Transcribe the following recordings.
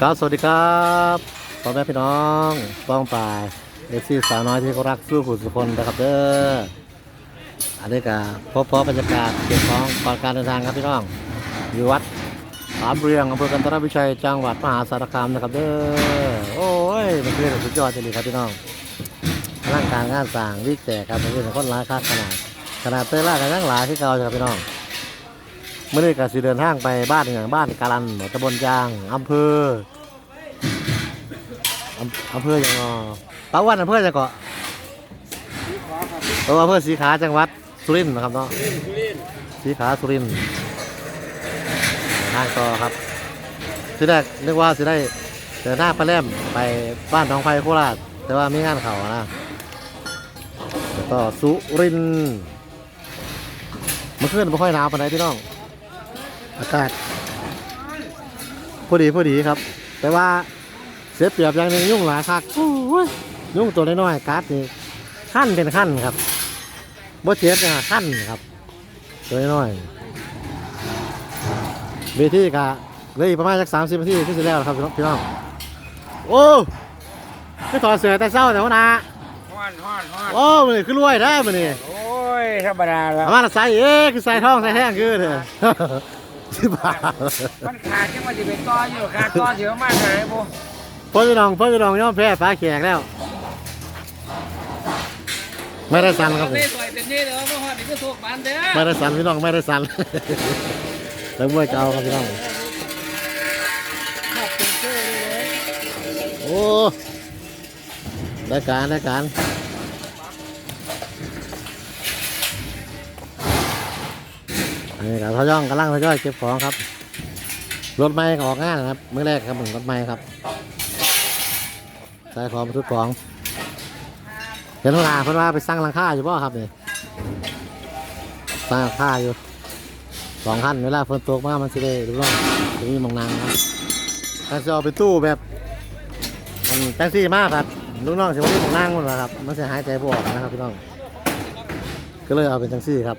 ครับสวัสดีครับพ่อแม่พี่น้องป้องปลายเอฟซีสาวน้อยที่เขารักสู้ผู้สุคนนะครับเด้ออันนี้ก็พบพบบรรยากาศเก็บของก่อนการเดินทางครับพี่น้องอยู่วัดสามเรียงอำเภอกันตรวิชัยจังหวัดมหาสารคามนะครับเด้อโอ้ยมันเป็นสุดยอดจริงครับพี่น้องร่างการงานสางวิกแจกครับเป็นคนหลายค่าขนาดขนาดเตยล่ากันยังหลายที่เก่าครับพี่น้อง เมื่อนี้ก็สิเดินทางไปบ้านอย่างบ้านกาลันตำบลยางอำเภออำเภออย่างอ่อตะวันอำเภอจะเกาะตัวอำเภอสีขาจังหวัดสุรินทร์นะครับเนาะสีขาสุรินทร์ทางต่อครับที่แรกนึกว่าสิได้เดินหน้างไปแล่มไปบ้านทองไฟโคราช แต่ว่าไมีงานเขานะแล้วก็สุรินทร์เมื่อคืนไม่ค่อยหนาวปานใดพี่น้อง อากาศพอดีพอดีครับ แต่ว่าเสียเปรียบอย่างหนึงยุ่งหลายคักโอ้ยยุ่งตัวน้อยๆกัดนี่ขั้นเป็นขั้นครับบ่เจ็บนะขั้นครับ ตัวน้อยๆเวทีกะเหลยประมาณสักสามสิบนาทีที่จะแล้วครับพี่น้องโอ้ไม่ถอดเสื้อแต่เศร้าแต่ว่านะฮ้อนฮ้อนฮ้อนโอ้มันนี่คือรวยได้มันนี่โอ้ยธรรมดาแล้วอามาใส่เอ๊ะคือใส่ท้องใส่แห้งคือเถอะ สิบบาทมันขาดจังว่าจะเป็นต่ออยู่ขาดต่อเยอะมากเลยพวกพ่อพี่น้องพ่อพี่น้องย่อมแพ้ฟ้าแขกแล้ว ไม่ได้สั่นครับผมนี่สวยเป็นนี่เด้อบ่ฮอดนี่ก็ถูกบานเด้อไม่ได้สั่นพี่น้องไม่ได้สั่นแล้วมวยเก่าครับพี่น้องโอ้ได้การได้การ นนี้กับทอย่องกำลังทย่อยเก็บของครับ รถไม้ออกงานนะครับเมื้อแรกครับผมรถไม้ครับใส่ของทุกของเห็นเวลาเพิ่นว่าไปสร้างหลังคาอยู่ป่ะครับนี่สร้างหลังคาอยู่สองขั้นเวลาฝนตกมามันสิได้รู้ว่าจะมีมองนางครับถ้าจะเอาไปตู้แบบมันแท็กซี่มากครับลูกน้องจะว่ามีหมองนางหมดแล้วครับมันจะหายใจบ่ออกนะครับพี่น้องก็เลยเอาเป็นแท็กซี่ครับ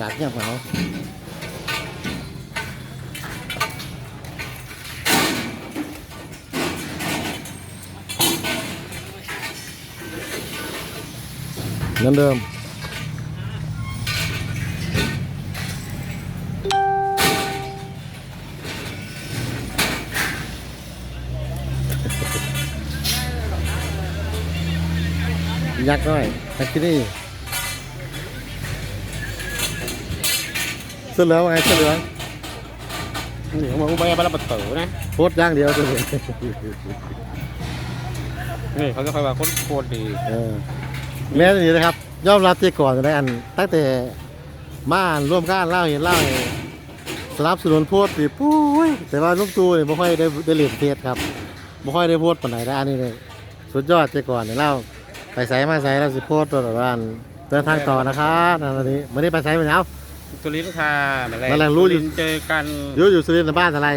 บรรยากาศเงี เหงาเหมือนเดิมยักษ์น้อยแท็กซี่นี่เสื้อเหลืองว่าไงเสื้อเหลืองนี่เขาบอกว่าบาราบัตเตอร์นะโคตรย่างเดียวเสื้อเหลืองนี่เขาจะคอยว่าคนโคตรดีเออแม่นี่นะครับยอมรับที่ก่อนได้อัน ตั้งแต่มาร่วมกันเล่าเห็นเล่าให้สนับสนุนโพสต์สิปุ้ยแต่ว่าลูกตูเนี่ยไม่ค่อยได้ได้เล่นเทศครับไม่ค่อยได้โพสต์ปานไหนได้อันนี้เลยสุดยอดที่ก่อนเนี่ยเล่าไปใส่มาใส่แล้วสิโพสต์ตัวแบบว่าเดินทางต่อนะครับนั่นอันนี้ไม่ได้ไปใส่ไปแล้ว สุรินทร์ค่ะนั่นแหละนั่นแหละรู้อยู่ สุนทเจอกันอยู่อยู่สุรินทร์บ้านอะไร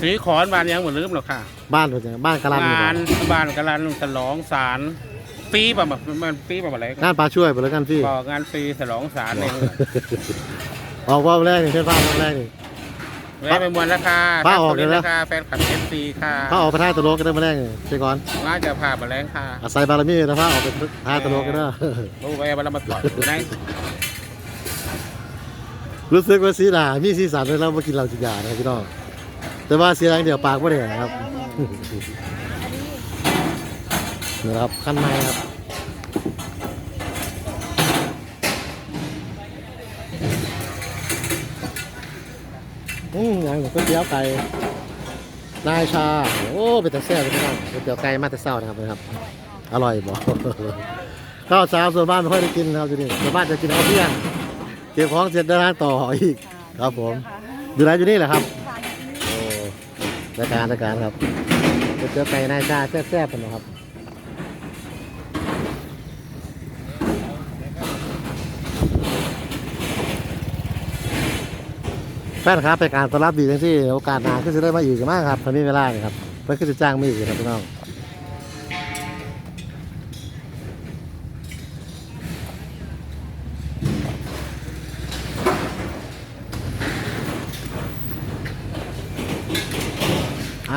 สีขอนบานยังเหมือนลืมหรอกค่ะบ้านเป็นไงบ้านกะลันอยู่งานบ่บ้านกำลังฉลองศาลปีแบบแบบมันปีแบบอะไรงานปลาช่วยไปแล้วกันพี่บอกงานฟรีฉลองศาลเองออกว่าแรกนี่เพื่อนบ้านรอบแรกนี่ แวะไปมวลราคาป้าออกเลยนะ ราคาแฟนคลับเอฟซีค่ะถ้าออกไปท่าตะโลกก็ได้มาแรกนี่ใช่ก่อนน่าจะผ่ามาแรงค่ะอาศัยบารมีนะพระออกไปท่าตะโลกก็ได้ รู้ไปบาราบัตเตอร์อยู่ไหน รู้สึกว่าสีหนามีสีสันเลยเรามากินเหล้าจินยานะพี่น้องแต่ว่าเสียงเดียวปากไม่ได้ครับนะครับขั้นไม้ครับอืมอย่างก๋วยเตี๋ยวไก่นายชา โอ้เป็นแต่แซ่บเลยพี่น้องก๋วยเตี๋ยวไก่มาแต่เช้านะครับนะครับ อร่อยบ่ข้าวเช้าส่วนบ้านไม่ค่อยได้กินนะครับทีนี้ส่วนบ้านจะกินข้าวเที่ยง ก็บของเสร็จเดินทางต่ออีก ครับผมอยู่ไหนอยู่นี่แหละครับโอ้รายการรายการครับก๋วยเตี๋ยวไก่นายชาแซ่บๆกันนะครับแฟนครับเป็นการต้อนรับดีทั้งที่โอกาสหน้าก็จะได้มาอีกมากครับตอนนี้เวลาเนี่ยครับมันคือจะจ้างมีอีกครับพี่น้อง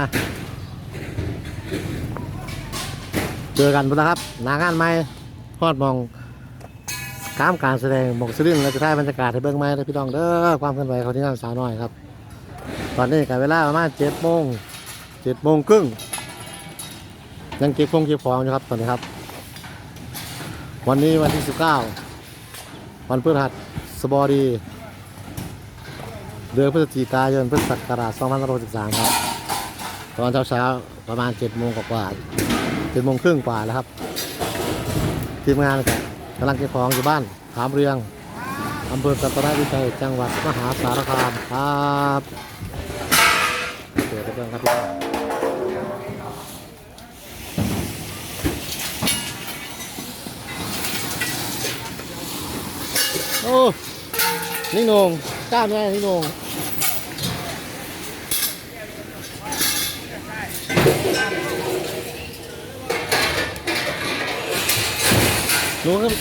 อะเจอกันพุ่นแล้วครับหนางานใหม่ฮอดมองกามการแสดงหมองซิลินเราจะได้บรรยากาศให้เบิ่งไหมนะพี่น้องเด้อความเคลื่อนไหวของที่งานสาวน้อยครับ ตอนนี้กับเวลาประมาณเจ็ดโมงเจ็ดโมงครึ่งยังเก็บคงเก็บของอยู่ครับตอนนี้ครับ วันนี้วันที่สิบเก้าวันพฤหัสบดี เดือนพฤศจิกายนพุทธศักราช2563ครับ ตอนเช้าๆประมาณ7โมงกว่าๆ7โมงครึ่งกว่าแล้วครับทีมงานก็กำลังเก็บของอยู่บ้านถามเรียงอำเภอสัตนวิชัยจังหวัดมหาสารคามครับเปิดเรื่องครับพี่น้องโอ้นี่โหนงกล้ามแน่นี่โหนงหนูค รับ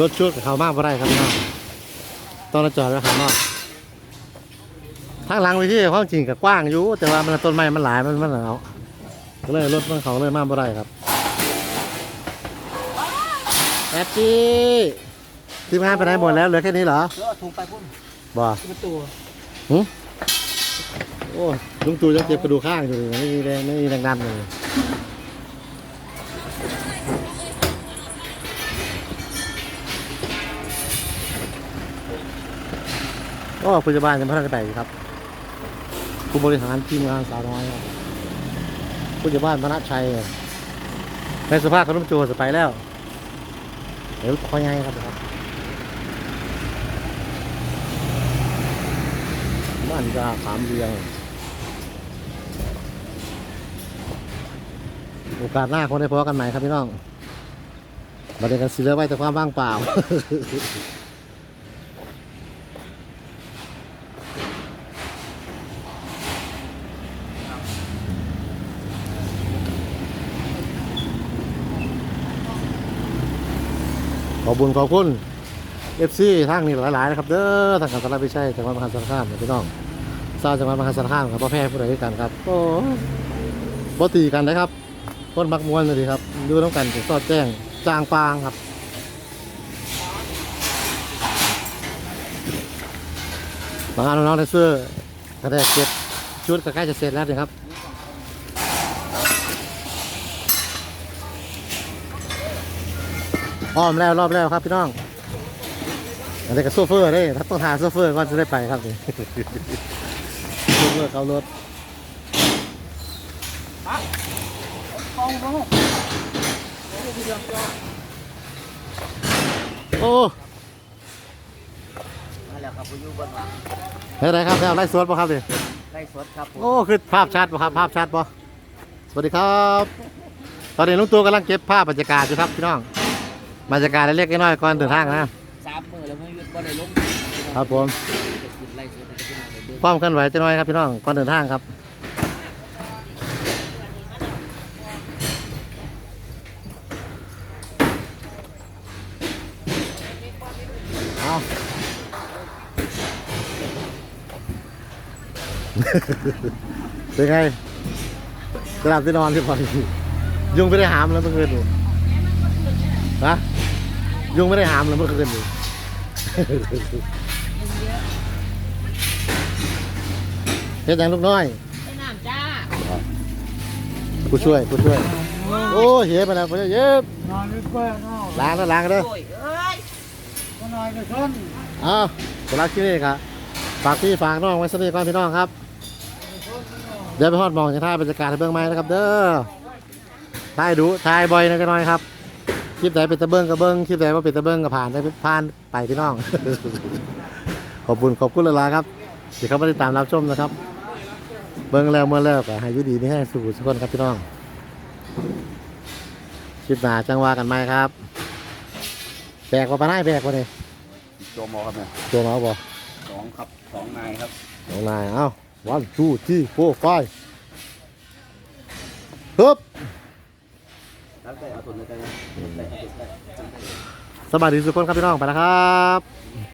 รถชุดกับเขามากบ่ได้ครับพี่น้องตอนเราจอดไว้ข้างนอกทางหลังไปที่ความจริงกับกว้างอยู่ แต่ว่ามันต้นไม้มันหลายมันมันหนาวก็เลยรถมันเขาเลยมากบ่ได้ครับแอปปี้ทีมงานไปไหนหมดแล้วเหลือแค่นี้เหรอเออถูกไปพุ่นบ่ประตู โอ้ลุงตู่ยังเจ็บกระดูกข้างอยู่ไม่มีแรงไม่มีแรงดันเลยก็พยาบาลยังพัฒนาไปครับผู้บริหารทีมงานสาวน้อยผู้ใหญ่บ้านมณชัย ในสภาพขนมจจะไปแล้ว เดี๋ยวคอยไงครับครับบ้านจะขามเรียง โอกาสหน้าคงได้พบกันใหม่ครับพี่น้องบัดนี้กันสิเหลือไว้แต่ความว่างเปล่าขอบคุญขอบคุณเอฟซีทางนี้หลายๆนะครับเด้อทางการตลาดไม่ใช่จังหวัดมหาสารคามเนี่ยพี่น้องทราบจังหวัดมหาสารคามครับพ่อแพ้ผู้ใดด้วยกันครับโอ้บ่ตีกันนะครับ คนมักมวนเลยครับดูน้ำกันถึงสอดแจ้งจางปางครับบานน้องๆในเสื้อกระแดกเก็บชุดก็ใกล้จะเสร็จแล้วนะครับอ้อมแล้วรอบแล้วครับพี่น้องอันนี้ก็โซเฟอร์ได้ถ้าต้องหาโซเฟอร์ก่อนจะได้ไปครับโซเฟอร์เขารถ โอ้มาแล้วครับผู้อยู่บนว่าเฮ้ยไรครับแล้วไล่สวนป่ะครับดิไล่สดครับผมโอ้คือภาพชัดป่ะครับ ภาพชัดป่ะสวัสดีครับ ตอนนี้ลุงตัวกำลังเก็บภาพบรรยากาศอยู่ครับพี่น้องบรรยากาศเล็กๆน้อยๆก่อนเดินทางนะสามมือแล้วไม่หยุดบ่ได้ลงครับผมไล่สดให้พี่น้องได้เบิ่ง ความเคลื่อนไหวจะน้อยครับพี่น้องก่อนเดินทางครับ เอาเป็นไงกลับที่นอนที่พอดียุงไม่ได้หามแล้วเมื่อคืนนี่ฮะยุงไม่ได้หามแล้วเมื่อคืนนี่เฮ็ดหยังลูกน้อยไอ้น้ำจ้าผู้ช่วยผู้ช่วย โอ้เหี้ยไปแล้วไปแล้วเย็บนอนไม่เพื่อนนอนล้างแล้วล้างกันเด้อ โอ้ยเอ้ยก็นอนกับชนอ้าวสำหรับที่นี่ครับฝากพี่ฝากน้องไว้สักนิดก่อนพี่น้องครับ เดี๋ยวไปฮอดมองจะถ่าบรรยากาศให้เบื้องไม้นะครับ เด้อถ่ายดูถ่ายบ่อยนะกันหน่อยครับ คลิปไหนเป็นตะเบิ้งก็เบิ้งคลิปไหนว่าเป็นตะเบิ้งก็ผ่านได้ผ่านไปพี่น้อง ขอบคุณขอบคุณหลาครับที่เขามาติดตามรับชมนะครับ เบิ้งแล้วเมื่อแล้วก็ให้ยุดีนี่ให้สู่ทุกคนครับพี่น้องคลิปหนาจังว่ากันไหมครับ แบกว่าปะไนายแบกว่าเนี่ยโจมอครับเนี่ยตัวเมาบ่สองครับสองนายครับน้องนายเอ้า one two three four five ฮึบแล้วแต่เอาส่วนในใจนะสบายดีทุกคนครับพี่น้องไปแล้วครับ